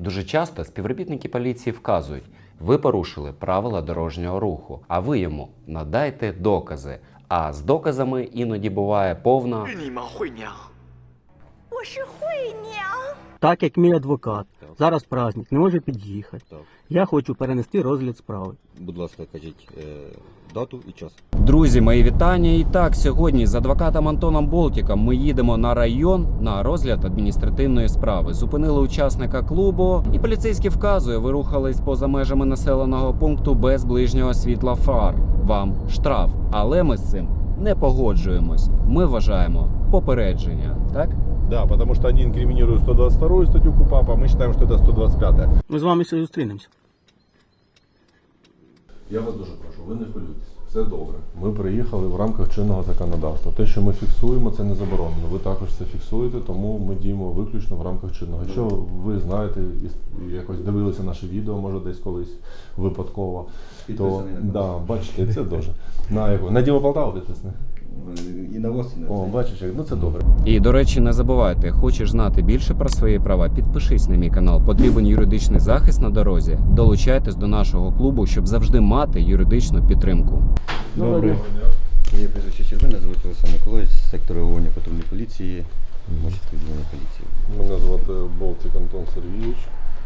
Дуже часто співробітники поліції вказують, ви порушили правила дорожнього руху, а ви йому надайте докази. А з доказами іноді буває повна Так як мій адвокат зараз праздник, не може під'їхати. Так. Я хочу перенести розгляд справи. Будь ласка, кажіть е, дату і час. Друзі, мої вітання. І так, сьогодні з адвокатом Антоном Болтіком ми їдемо на район на розгляд адміністративної справи. Зупинили учасника клубу, і поліцейський вказує, ви рухались поза межами населеного пункту без ближнього світла фар. Вам штраф. Але ми з цим не погоджуємось. Ми вважаємо попередження, так? Да, потому что они инкриминируют 122 статью КУПАПа, мы считаем, что это 125. Ми з вами ще зустрінемося. Я вас дуже прошу, ви не хвилюйтесь. Все добре. Ми приїхали в рамках чинного законодавства. Те, що ми фіксуємо, це не заборонено. Ви також це фіксуєте, тому ми діємо виключно в рамках чинного. Якщо ви знаєте і якось дивилися наше відео, може десь колись випадково, то Підписаний на да, бачите, це дуже. На яку? На Діво Полтаву підписаний? І на вас, О, бачиш, як- ну це добре. І до речі, не забувайте, хочеш знати більше про свої права, підпишись на мій канал. Потрібен юридичний захист на дорозі. Долучайтесь до нашого клубу, щоб завжди мати юридичну підтримку. Доброго дня. Моє прізвище Щербина, звуть Олександр Миколаївич, з сектору реагування патрульної поліції, Мочівського відділення поліції. Мене звати Болтик Антон Сергійович.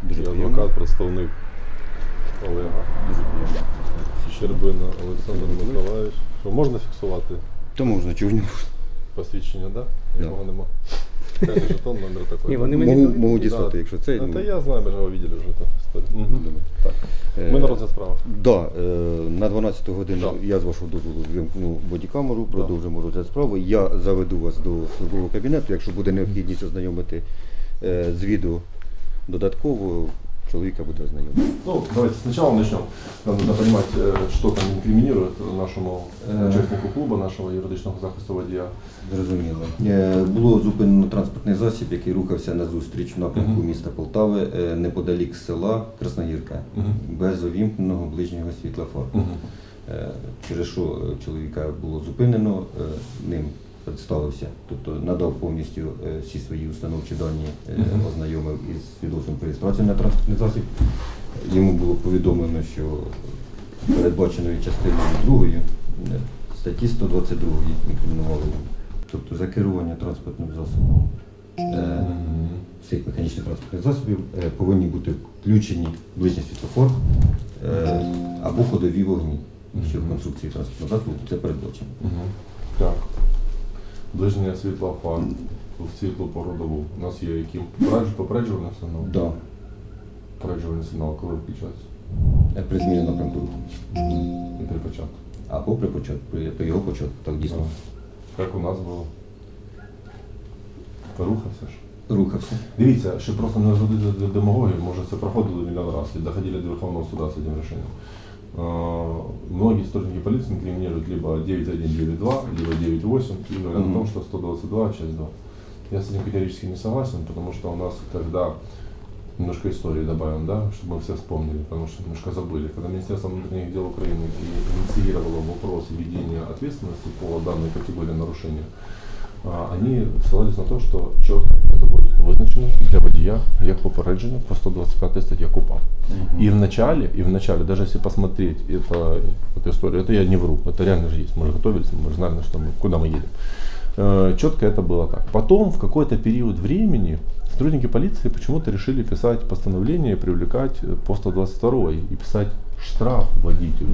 Дуже Я приємно. адвокат, представник Олега. Дуже приємно. Щербина Олександр Миколаївич. Що можна фіксувати То можна, чого ж не можна. посвідчення, да? Да. Якого нема. Хай жетон, номер такий. Ні, вони мені Можу, можу дістати, Да. якщо це. Та, ну, та я знаю, ми ж його бачили вже ту історію. Так. е, Ми на розгляд справи. Да, е, на 12 годину Да. я з вашого дозволу вимкну бодікамеру, продовжимо розгляд справи. Я заведу вас до службового кабінету. Якщо буде необхідність ознайомити е, з відео додатково, чоловіка буде ознайомити. Ну, давайте сначала начнем. Нам надо понимать, э, что там инкриминирует нашему Э. участнику клуба, нашего юридичного захисту водія. Зрозуміло. Е, Було зупинено транспортний засіб, який рухався на зустріч в напрямку Мгм. міста Полтави е, неподалік села Красногірка, Мгм. без увімкненого ближнього світла фар. Мгм. Е, Через що е, чоловіка було зупинено, е, ним представився, тобто надав повністю е, всі свої установчі дані, е, ознайомив із свідоцтвом про реєстрацію на транспортний засіб. Йому було повідомлено, що передбаченою частиною 2 статті 122 інкримінували. Тобто за керування транспортним засобом е, всіх механічних транспортних засобів е, повинні бути включені ближній світлофор е, або ходові вогні, що в конструкції транспортного засобу це передбачено. Так. Ближнє світло фар в світлу породову. У нас є Попередж- попереджувальний сигнал? Да. Попереджувальний сигнал, коли включається? Е, При зміні напрямку. І при початку. Або при початку, при, при його початку, так дійсно. Як у нас було? Порухався ж. Рухався. Дивіться, щоб просто не розводити демагогію, може це проходило мільйон разів і доходили до Верховного суда з цим рішенням. Э, Многие сотрудники полиции инкриминируют либо 9192, либо 98, и говорят о Мгм. том, что 122, часть 2. Я с этим категорически не согласен, потому что у нас, когда немножко истории добавим, да, чтобы мы все вспомнили, потому что немножко забыли. Когда Министерство внутренних дел Украины инициировало вопрос введения ответственности по данной категории нарушения, а, они ссылались на то, что четко визначено для водія як попередження по 125 статье КУПАП. И в начале, и в начале, даже если посмотреть это, эту историю, это я не вру, это реально же есть. Мы же готовились, мы же знали, на что мы, куда мы едем. Э, Четко это было так. Потом, в какой-то период времени, сотрудники полиции почему-то решили писать постановление привлекать по 122 и писать штраф водителю.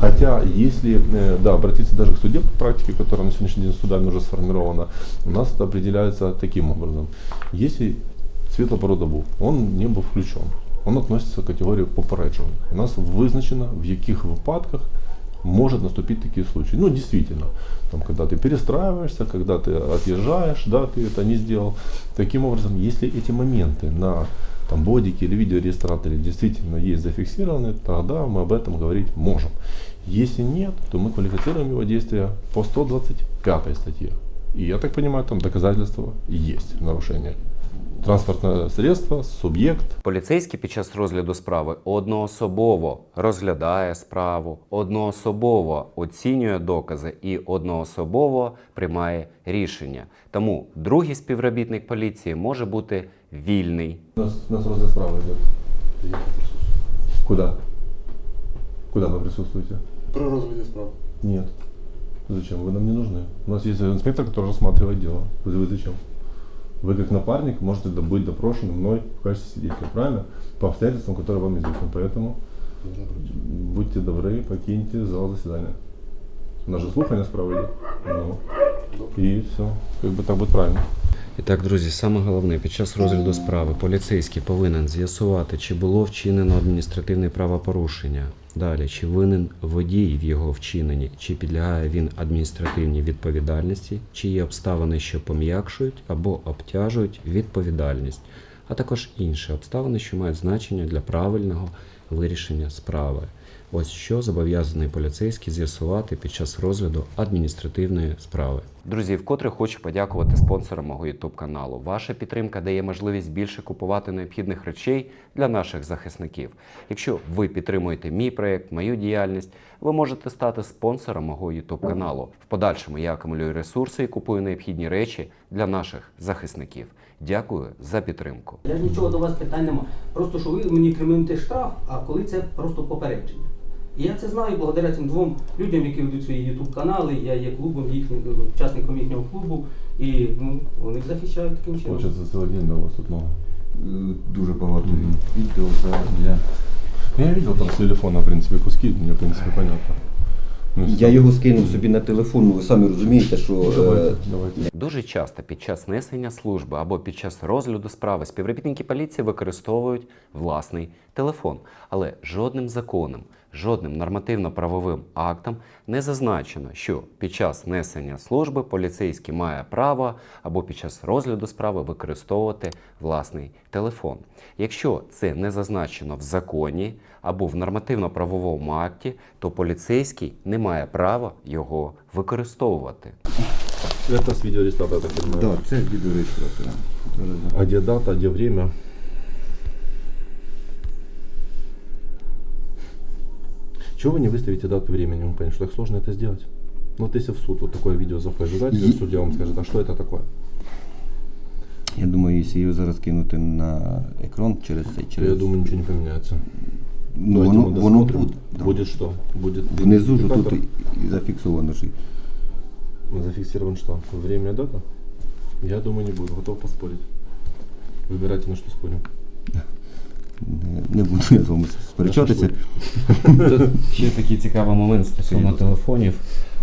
Хотя, если э, да, обратиться даже к судебной практике, которая на сегодняшний день судами уже сформирована, у нас это определяется таким образом. Если світлопорода був, он не був включен. Он относится к категории попереджений. У нас визначено, в яких випадках может наступить такие случаи. Ну, действительно, там, когда ты перестраиваешься, когда ты отъезжаешь, да, ты это не сделал. Таким образом, если эти моменты на там, бодике или видеорегистраторе действительно есть зафиксированы, тогда мы об этом говорить можем. Если нет, то мы квалифицируем его действия по 125 статье. И я так понимаю, там доказательства есть нарушения. Транспортне средство, суб'єкт, Поліцейський під час розгляду справи одноособово розглядає справу, одноособово оцінює докази і одноособово приймає рішення. Тому другий співробітник поліції може бути вільний. У нас, у нас розгляд справа идет. Я присутствую. Куда? Куда вы присутствуете? Про розгляді справ. Нет. Зачем? Вы нам не нужны. У нас есть инспектор, который рассматривает дело. Вы, вы зачем? Вы как напарник можете до- быть допрошены мной в качестве свидетеля, правильно? По обстоятельствам, которые вам известны. Поэтому Можна пройти. будьте добры, покиньте зал заседания. У нас же слухання справа йде. Ну. І все. Как бы так буде правильно. І так, друзі, саме головне, під час розгляду справи поліцейський повинен з'ясувати, чи було вчинено адміністративне правопорушення. Далі, чи винен водій в його вчиненні, чи підлягає він адміністративній відповідальності, чи є обставини, що пом'якшують або обтяжують відповідальність, а також інші обставини, що мають значення для правильного вирішення справи. Ось що зобов'язаний поліцейський з'ясувати під час розгляду адміністративної справи. Друзі, вкотре хочу подякувати спонсорам мого YouTube каналу. Ваша підтримка дає можливість більше купувати необхідних речей для наших захисників. Якщо ви підтримуєте мій проект, мою діяльність, ви можете стати спонсором мого YouTube каналу. В подальшому я акумулюю ресурси і купую необхідні речі для наших захисників. Дякую за підтримку. Я ж нічого до вас питань нема. Просто що ви мені кримуєте штраф, а коли це просто попередження. І я це знаю благодаря цим двом людям, які ведуть свої ютуб канали. Я є клубом їхнім, учасником їхнього клубу, і ну, вони їх захищають таким чином. Получается, целый день да, у вас тут много. Е, Дуже багато відео зараз я. Я видел там с телефона, в принципе, куски, мне, в принципе, понятно. Ну, Я його скинув собі на телефон, ну ви самі розумієте, що Ну, е, давайте, давайте. Дуже часто під час несення служби або під час розгляду справи співробітники поліції використовують власний телефон, але жодним законом, жодним нормативно-правовим актом не зазначено, що під час несення служби поліцейський має право або під час розгляду справи використовувати власний телефон. Якщо це не зазначено в законі або в нормативно-правовому акті, то поліцейський не має права його використовувати. Это с видеорегистратора, так понимаю. да, це відеореєстратор. А где дата, где время? Чего вы не выставите дату и время? Не могу понять, что так сложно это сделать? Ну вот если в суд вот такое видео заходит, знаете, Е- судья вам скажет, а что это такое? Я думаю, якщо його зараз кинути на екран через цей, через... Я думаю, ничего не поменяется. ну, Давайте воно, мы воно досмотрим. буде. да. Будет что? Будет Внизу ж тут идентификатор. і, і зафіксовано ж. Зафиксирован что? Время и дата? Я думаю, не буду. Готов поспорить. Выбирайте, на что спорим. Не, не буду я з вами сперечатися. Ще такий цікавий момент стосовно телефонів,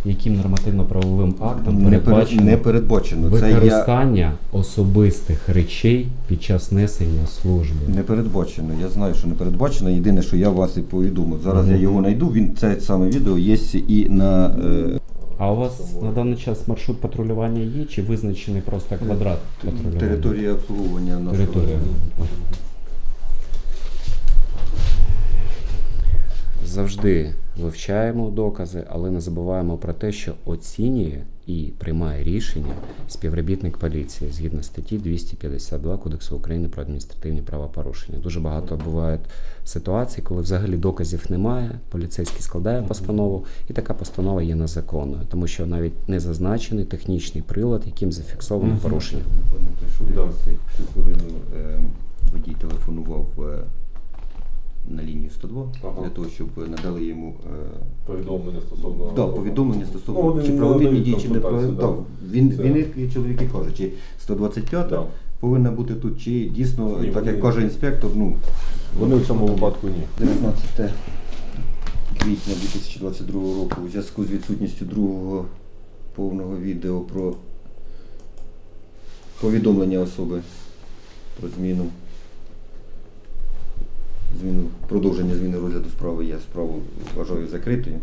яким нормативно-правовим актом Не, перед, передбачено не передбачено. Це я використання особистих речей під час несення служби. не передбачено. Я знаю, що не передбачено. Єдине, що я вас і повідомив. Зараз я його знайду. Він це саме відео є і на е, А у вас на даний час маршрут патрулювання є чи визначений просто квадрат патрулювання? території обслуговування нашого. Територія. Завжди вивчаємо докази, але не забуваємо про те, що оцінює і приймає рішення співробітник поліції згідно статті 252 Кодексу України про адміністративні правопорушення. Дуже багато буває ситуацій, коли взагалі доказів немає, поліцейський складає постанову, і така постанова є незаконною, тому що навіть не зазначений технічний прилад, яким зафіксовано порушення. Да. Да. Цю хвилину е, водій телефонував е, на лінію 102 Ага. для того, щоб надали йому е, Повідомлення стосовно... Да, повідомлення стосовно Ну, чи правові надають дії, чи не консультації, правові. да. Він, Це- він як чоловік і каже, чи 125 Да. повинна бути тут, чи дійсно, Ні, так вони- як каже інспектор, ну Вони в цьому випадку ні. 19 квітня 2022 року у зв'язку з відсутністю другого повного відео про повідомлення особи про зміну. Зміну, продовження зміни розгляду справи. Я справу вважаю закритою е,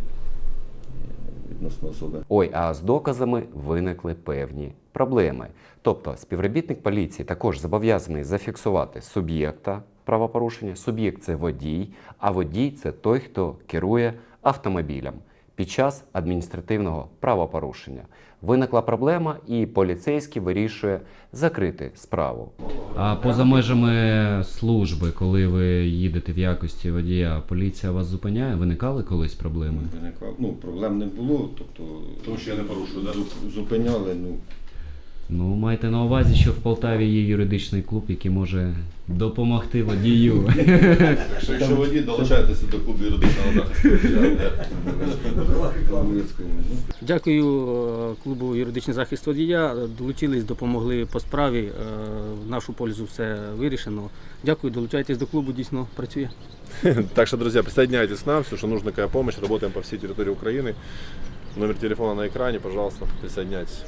відносно особи. Ой, а з доказами виникли певні проблеми. Тобто співробітник поліції також зобов'язаний зафіксувати суб'єкта правопорушення. Суб'єкт це водій, а водій це той, хто керує автомобілем під час адміністративного правопорушення. Виникла проблема, і поліцейський вирішує закрити справу. А поза межами служби, коли ви їдете в якості водія, поліція вас зупиняє? Виникали колись проблеми? Виникав. Ну, проблем не було, тобто Тому що я не порушую, да? зуп- зупиняли, ну. Ну, майте на увазі, що в Полтаві є юридичний клуб, який може допомогти водію. Так що якщо водій долучайтеся до клубу юридичного захисту. Дякую е, клубу юридичний захист водія. Долучились, допомогли по справі. Е, В нашу пользу все вирішено. Дякую, долучайтесь до клубу, дійсно працює. Так что, друзья, присоединяйтесь к нам, все, что нужно, какая помощь, работаем по всей территории Украины. Номер телефона на экране, пожалуйста, присоединяйтесь.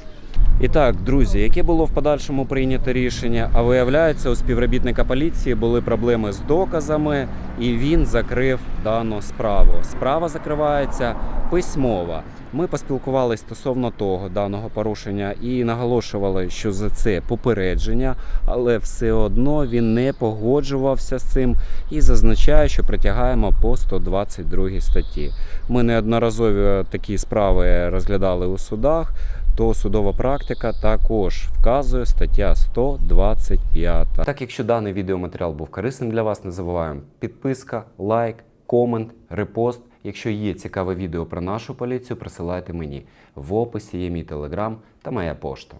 І так, друзі, яке було в подальшому прийнято рішення? А виявляється, у співробітника поліції були проблеми з доказами, і він закрив дану справу. Справа закривається письмово. Ми поспілкувалися стосовно того даного порушення і наголошували, що за це попередження, але все одно він не погоджувався з цим і зазначає, що притягаємо по 122 статті. Ми неодноразові такі справи розглядали у судах то судова практика також вказує стаття 125. Так, якщо даний відеоматеріал був корисним для вас, не забуваємо підписка, лайк, комент, репост. Якщо є цікаве відео про нашу поліцію, присилайте мені. В описі є мій телеграм та моя пошта.